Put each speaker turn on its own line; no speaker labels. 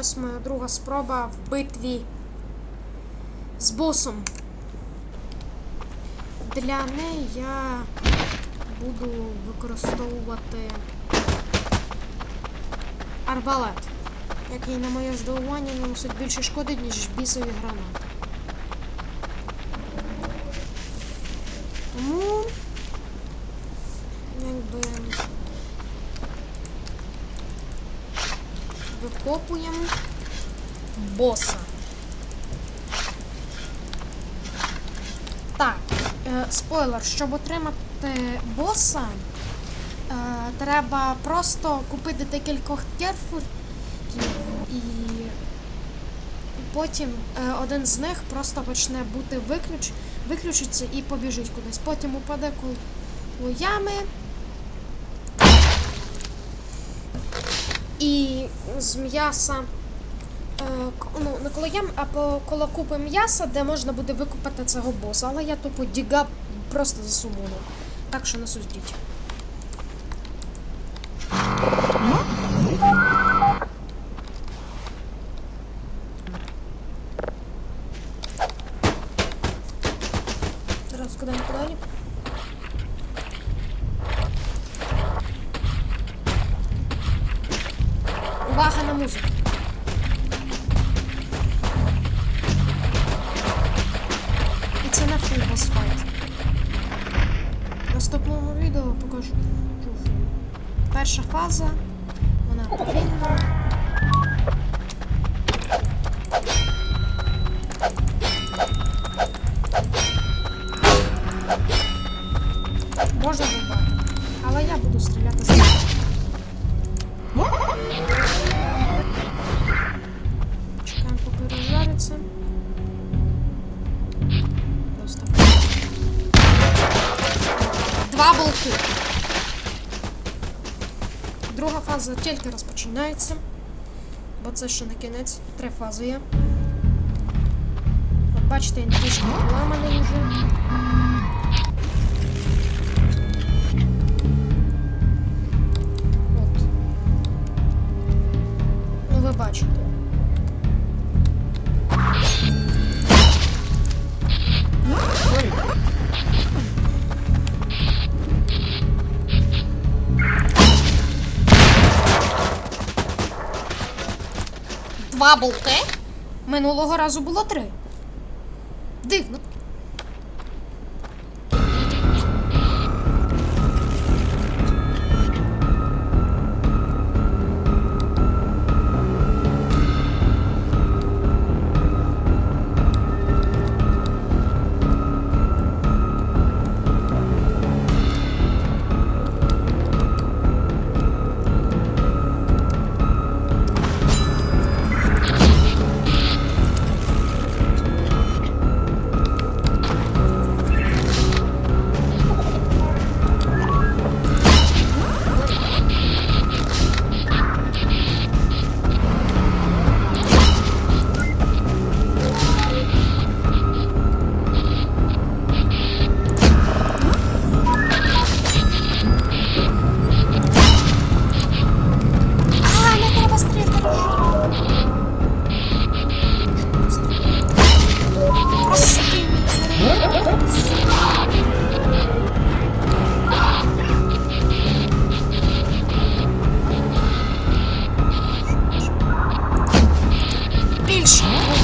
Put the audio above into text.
ось моя друга спроба в битві з босом. Для неї я буду використовувати арбалет, який, на моє здивування, наносить більше шкоди, ніж бісові гранати. Тому, якби. Викопуємо боса. Так, е, спойлер, щоб отримати боса, е, треба просто купити декількох керфурів і потім е, один з них просто почне бути виключ, виключиться і побіжить кудись. Потім упаде коло ями. І з м'яса. е, Ну, не коло ям, а по коло купи м'яса, де можна буде викупити цього боса. Але я тупо діга просто засумую. Так що не судіть. Увага. І це не фул босфайт. В наступному відео покажу. Перша фаза. Вона повільна. Два болти. Друга фаза тільки розпочинається. Бо це ще не кінець. Три фази є. От бачите, він трішки поламаний вже. От. Ну, ви бачите. Два болти? Минулого разу було три. Дивно. Більше.